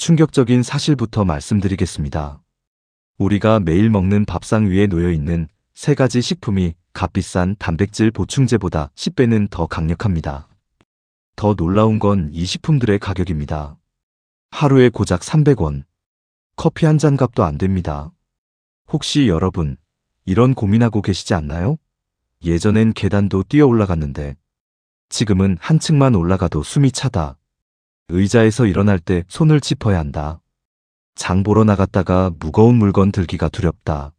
충격적인 사실부터 말씀드리겠습니다. 우리가 매일 먹는 밥상 위에 놓여 있는 세 가지 식품이 값비싼 단백질 보충제보다 10배는 더 강력합니다. 더 놀라운 건 이 식품들의 가격입니다. 하루에 고작 300원. 커피 한 잔 값도 안 됩니다. 혹시 여러분, 이런 고민하고 계시지 않나요? 예전엔 계단도 뛰어 올라갔는데, 지금은 한층만 올라가도 숨이 차다. 의자에서 일어날 때 손을 짚어야 한다. 장 보러 나갔다가 무거운 물건 들기가 두렵다.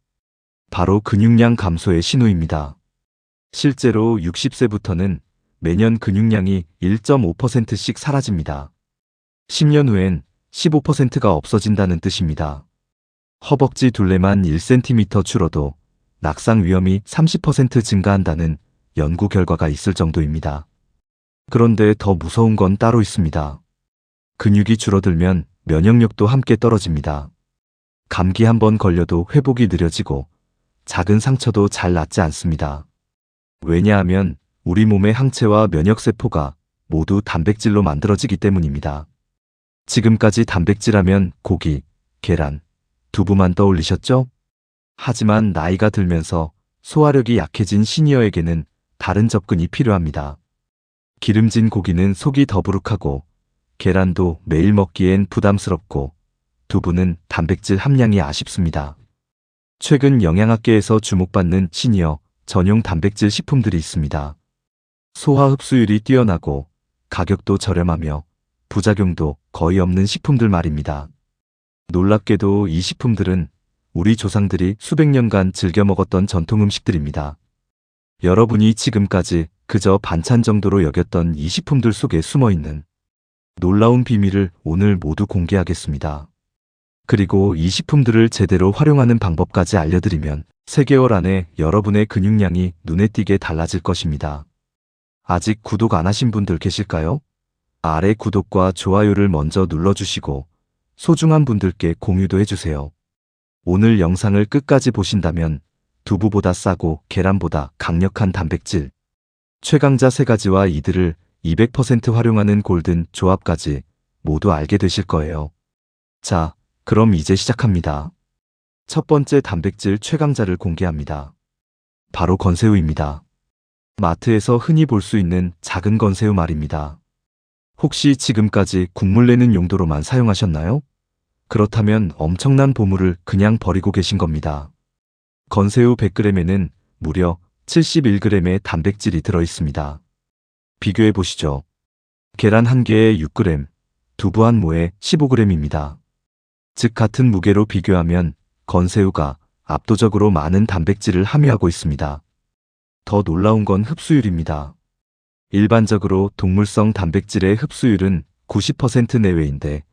바로 근육량 감소의 신호입니다. 실제로 60세부터는 매년 근육량이 1.5%씩 사라집니다. 10년 후엔 15%가 없어진다는 뜻입니다. 허벅지 둘레만 1cm 줄어도 낙상 위험이 30% 증가한다는 연구 결과가 있을 정도입니다. 그런데 더 무서운 건 따로 있습니다. 근육이 줄어들면 면역력도 함께 떨어집니다. 감기 한 번 걸려도 회복이 느려지고 작은 상처도 잘 낫지 않습니다. 왜냐하면 우리 몸의 항체와 면역세포가 모두 단백질로 만들어지기 때문입니다. 지금까지 단백질하면 고기, 계란, 두부만 떠올리셨죠? 하지만 나이가 들면서 소화력이 약해진 시니어에게는 다른 접근이 필요합니다. 기름진 고기는 속이 더부룩하고 계란도 매일 먹기엔 부담스럽고 두부는 단백질 함량이 아쉽습니다. 최근 영양학계에서 주목받는 시니어 전용 단백질 식품들이 있습니다. 소화 흡수율이 뛰어나고 가격도 저렴하며 부작용도 거의 없는 식품들 말입니다. 놀랍게도 이 식품들은 우리 조상들이 수백 년간 즐겨 먹었던 전통 음식들입니다. 여러분이 지금까지 그저 반찬 정도로 여겼던 이 식품들 속에 숨어 있는 놀라운 비밀을 오늘 모두 공개하겠습니다. 그리고 이 식품들을 제대로 활용하는 방법까지 알려드리면 3개월 안에 여러분의 근육량이 눈에 띄게 달라질 것입니다. 아직 구독 안 하신 분들 계실까요? 아래 구독과 좋아요를 먼저 눌러주시고 소중한 분들께 공유도 해주세요. 오늘 영상을 끝까지 보신다면 두부보다 싸고 계란보다 강력한 단백질, 최강자 세 가지와 이들을 200% 활용하는 골든 조합까지 모두 알게 되실 거예요. 자, 그럼 이제 시작합니다. 첫 번째 단백질 최강자를 공개합니다. 바로 건새우입니다. 마트에서 흔히 볼 수 있는 작은 건새우 말입니다. 혹시 지금까지 국물 내는 용도로만 사용하셨나요? 그렇다면 엄청난 보물을 그냥 버리고 계신 겁니다. 건새우 100g에는 무려 71g의 단백질이 들어 있습니다. 비교해 보시죠. 계란 한 개에 6g, 두부 한 모에 15g입니다. 즉 같은 무게로 비교하면 건새우가 압도적으로 많은 단백질을 함유하고 있습니다. 더 놀라운 건 흡수율입니다. 일반적으로 동물성 단백질의 흡수율은 90% 내외인데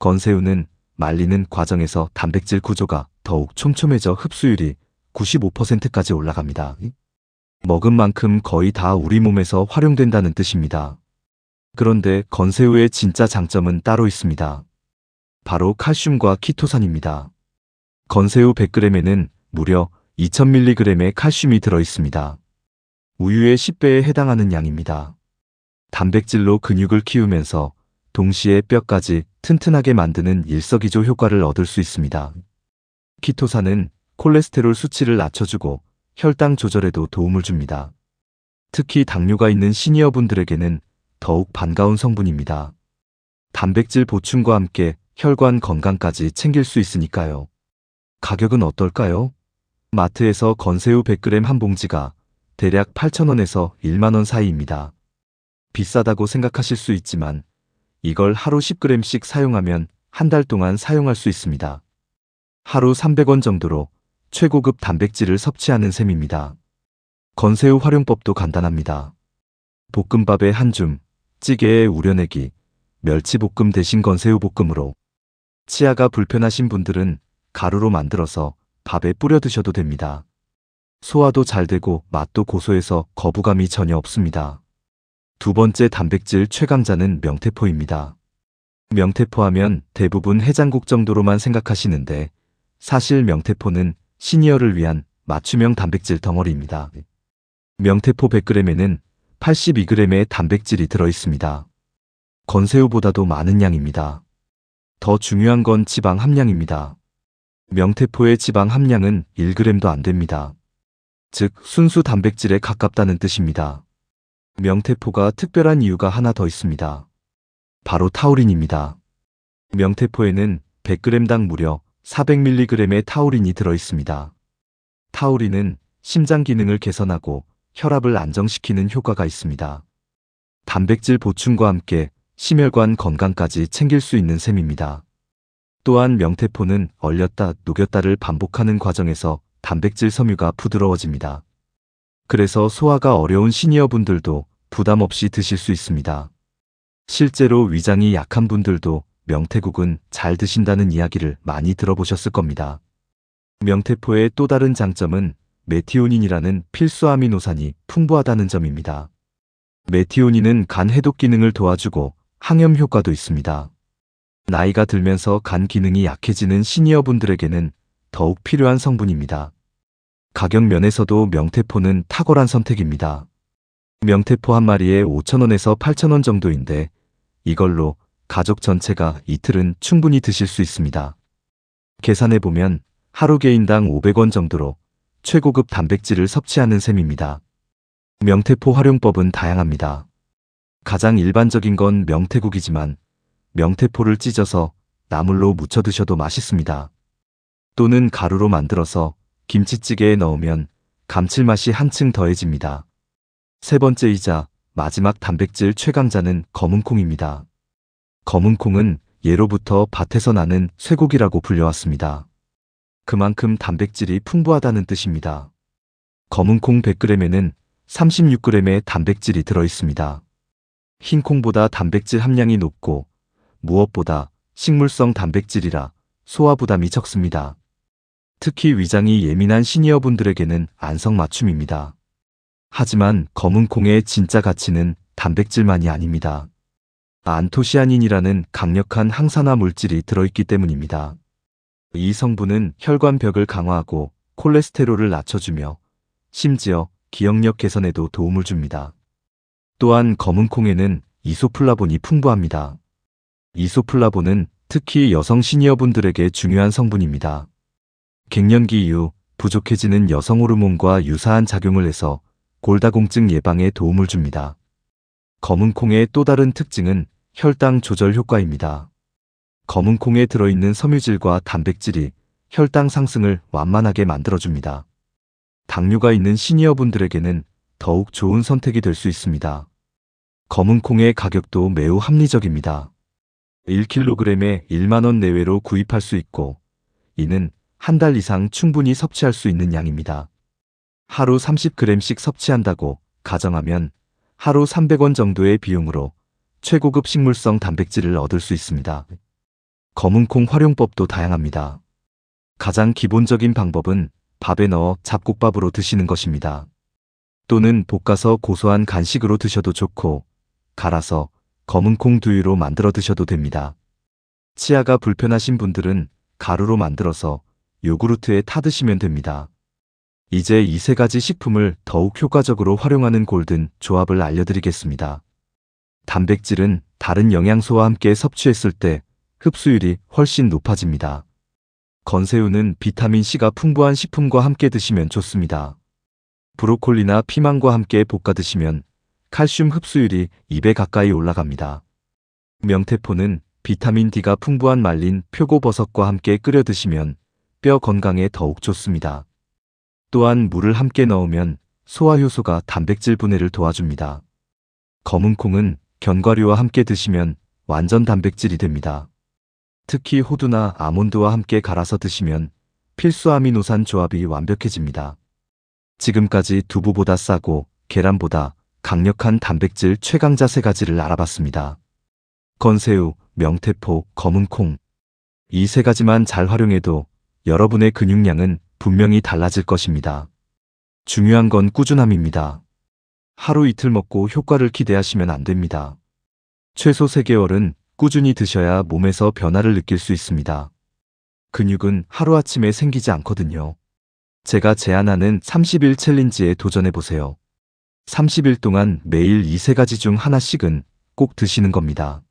건새우는 말리는 과정에서 단백질 구조가 더욱 촘촘해져 흡수율이 95%까지 올라갑니다. 먹은 만큼 거의 다 우리 몸에서 활용된다는 뜻입니다. 그런데 건새우의 진짜 장점은 따로 있습니다. 바로 칼슘과 키토산입니다. 건새우 100g에는 무려 2000mg의 칼슘이 들어 있습니다. 우유의 10배에 해당하는 양입니다. 단백질로 근육을 키우면서 동시에 뼈까지 튼튼하게 만드는 일석이조 효과를 얻을 수 있습니다. 키토산은 콜레스테롤 수치를 낮춰주고 혈당 조절에도 도움을 줍니다. 특히 당뇨가 있는 시니어분들에게는 더욱 반가운 성분입니다. 단백질 보충과 함께 혈관 건강까지 챙길 수 있으니까요. 가격은 어떨까요? 마트에서 건새우 100g 한 봉지가 대략 8,000원에서 1만원 사이입니다. 비싸다고 생각하실 수 있지만 이걸 하루 10g씩 사용하면 한 달 동안 사용할 수 있습니다. 하루 300원 정도로 최고급 단백질을 섭취하는 셈입니다. 건새우 활용법도 간단합니다. 볶음밥에 한 줌, 찌개에 우려내기, 멸치볶음 대신 건새우 볶음으로 치아가 불편하신 분들은 가루로 만들어서 밥에 뿌려 드셔도 됩니다. 소화도 잘 되고 맛도 고소해서 거부감이 전혀 없습니다. 두 번째 단백질 최강자는 명태포입니다. 명태포 하면 대부분 해장국 정도로만 생각하시는데 사실 명태포는 시니어를 위한 맞춤형 단백질 덩어리입니다. 명태포 100g에는 82g의 단백질이 들어 있습니다. 건새우보다도 많은 양입니다. 더 중요한 건 지방 함량입니다. 명태포의 지방 함량은 1g도 안 됩니다. 즉, 순수 단백질에 가깝다는 뜻입니다. 명태포가 특별한 이유가 하나 더 있습니다. 바로 타우린입니다. 명태포에는 100g당 무려 400mg의 타우린이 들어 있습니다. 타우린은 심장 기능을 개선하고 혈압을 안정시키는 효과가 있습니다. 단백질 보충과 함께 심혈관 건강까지 챙길 수 있는 셈입니다. 또한 명태포는 얼렸다 녹였다를 반복하는 과정에서 단백질 섬유가 부드러워집니다. 그래서 소화가 어려운 시니어분들도 부담 없이 드실 수 있습니다. 실제로 위장이 약한 분들도 명태국은 잘 드신다는 이야기를 많이 들어보셨을 겁니다. 명태포의 또 다른 장점은 메티오닌이라는 필수 아미노산이 풍부하다는 점입니다. 메티오닌은 간 해독 기능을 도와주고 항염 효과도 있습니다. 나이가 들면서 간 기능이 약해지는 시니어분들에게는 더욱 필요한 성분입니다. 가격 면에서도 명태포는 탁월한 선택입니다. 명태포 한 마리에 5,000원에서 8,000원 정도인데 이걸로 가족 전체가 이틀은 충분히 드실 수 있습니다. 계산해 보면 하루 개인당 500원 정도로 최고급 단백질을 섭취하는 셈입니다. 명태포 활용법은 다양합니다. 가장 일반적인 건 명태국이지만 명태포를 찢어서 나물로 무쳐 드셔도 맛있습니다. 또는 가루로 만들어서 김치찌개에 넣으면 감칠맛이 한층 더해집니다. 세 번째이자 마지막 단백질 최강자는 검은콩입니다. 검은콩은 예로부터 밭에서 나는 쇠고기라고 불려왔습니다. 그만큼 단백질이 풍부하다는 뜻입니다. 검은콩 100g에는 36g의 단백질이 들어 있습니다. 흰콩보다 단백질 함량이 높고 무엇보다 식물성 단백질이라 소화 부담이 적습니다. 특히 위장이 예민한 시니어분들에게는 안성맞춤입니다. 하지만 검은콩의 진짜 가치는 단백질만이 아닙니다. 안토시아닌이라는 강력한 항산화 물질이 들어있기 때문입니다. 이 성분은 혈관벽을 강화하고 콜레스테롤을 낮춰주며 심지어 기억력 개선에도 도움을 줍니다. 또한 검은콩에는 이소플라본이 풍부합니다. 이소플라본은 특히 여성 시니어분들에게 중요한 성분입니다. 갱년기 이후 부족해지는 여성 호르몬과 유사한 작용을 해서 골다공증 예방에 도움을 줍니다. 검은콩의 또 다른 특징은 혈당 조절 효과입니다. 검은콩에 들어있는 섬유질과 단백질이 혈당 상승을 완만하게 만들어줍니다. 당뇨가 있는 시니어분들에게는 더욱 좋은 선택이 될 수 있습니다. 검은콩의 가격도 매우 합리적입니다. 1kg에 1만원 내외로 구입할 수 있고 이는 한 달 이상 충분히 섭취할 수 있는 양입니다. 하루 30g씩 섭취한다고 가정하면 하루 300원 정도의 비용으로 최고급 식물성 단백질을 얻을 수 있습니다. 검은콩 활용법도 다양합니다. 가장 기본적인 방법은 밥에 넣어 잡곡밥으로 드시는 것입니다. 또는 볶아서 고소한 간식으로 드셔도 좋고 갈아서 검은콩 두유로 만들어 드셔도 됩니다. 치아가 불편하신 분들은 가루로 만들어서 요구르트에 타 드시면 됩니다. 이제 이 세 가지 식품을 더욱 효과적으로 활용하는 골든 조합을 알려드리겠습니다. 단백질은 다른 영양소와 함께 섭취했을 때 흡수율이 훨씬 높아집니다. 건새우는 비타민C가 풍부한 식품과 함께 드시면 좋습니다. 브로콜리나 피망과 함께 볶아 드시면 칼슘 흡수율이 2배 가까이 올라갑니다. 명태포는 비타민 D가 풍부한 말린 표고버섯과 함께 끓여 드시면 뼈 건강에 더욱 좋습니다. 또한 물을 함께 넣으면 소화 효소가 단백질 분해를 도와줍니다. 검은콩은 견과류와 함께 드시면 완전 단백질이 됩니다. 특히 호두나 아몬드와 함께 갈아서 드시면 필수 아미노산 조합이 완벽해집니다. 지금까지 두부보다 싸고 계란보다 강력한 단백질 최강자 세 가지를 알아봤습니다. 건새우, 명태포, 검은콩. 이 세 가지만 잘 활용해도 여러분의 근육량은 분명히 달라질 것입니다. 중요한 건 꾸준함입니다. 하루 이틀 먹고 효과를 기대하시면 안 됩니다. 최소 3개월은 꾸준히 드셔야 몸에서 변화를 느낄 수 있습니다. 근육은 하루아침에 생기지 않거든요. 제가 제안하는 30일 챌린지에 도전해보세요. 30일 동안 매일 이 세 가지 중 하나씩은 꼭 드시는 겁니다.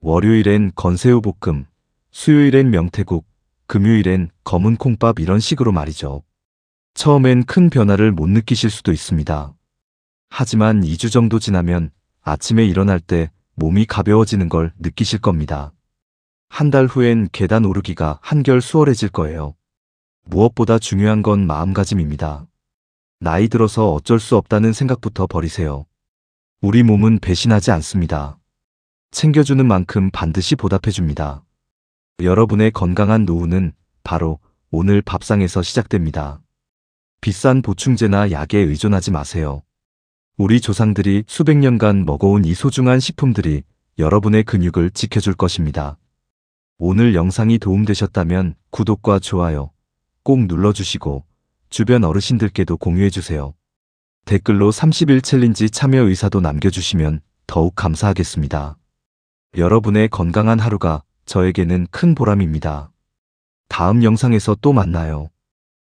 월요일엔 건새우 볶음, 수요일엔 명태국, 금요일엔 검은 콩밥 이런 식으로 말이죠. 처음엔 큰 변화를 못 느끼실 수도 있습니다. 하지만 2주 정도 지나면 아침에 일어날 때 몸이 가벼워지는 걸 느끼실 겁니다. 한 달 후엔 계단 오르기가 한결 수월해질 거예요. 무엇보다 중요한 건 마음가짐입니다. 나이 들어서 어쩔 수 없다는 생각부터 버리세요. 우리 몸은 배신하지 않습니다. 챙겨주는 만큼 반드시 보답해줍니다. 여러분의 건강한 노후는 바로 오늘 밥상에서 시작됩니다. 비싼 보충제나 약에 의존하지 마세요. 우리 조상들이 수백 년간 먹어온 이 소중한 식품들이 여러분의 근육을 지켜줄 것입니다. 오늘 영상이 도움되셨다면 구독과 좋아요 꼭 눌러주시고 주변 어르신들께도 공유해주세요. 댓글로 30일 챌린지 참여 의사도 남겨주시면 더욱 감사하겠습니다. 여러분의 건강한 하루가 저에게는 큰 보람입니다. 다음 영상에서 또 만나요.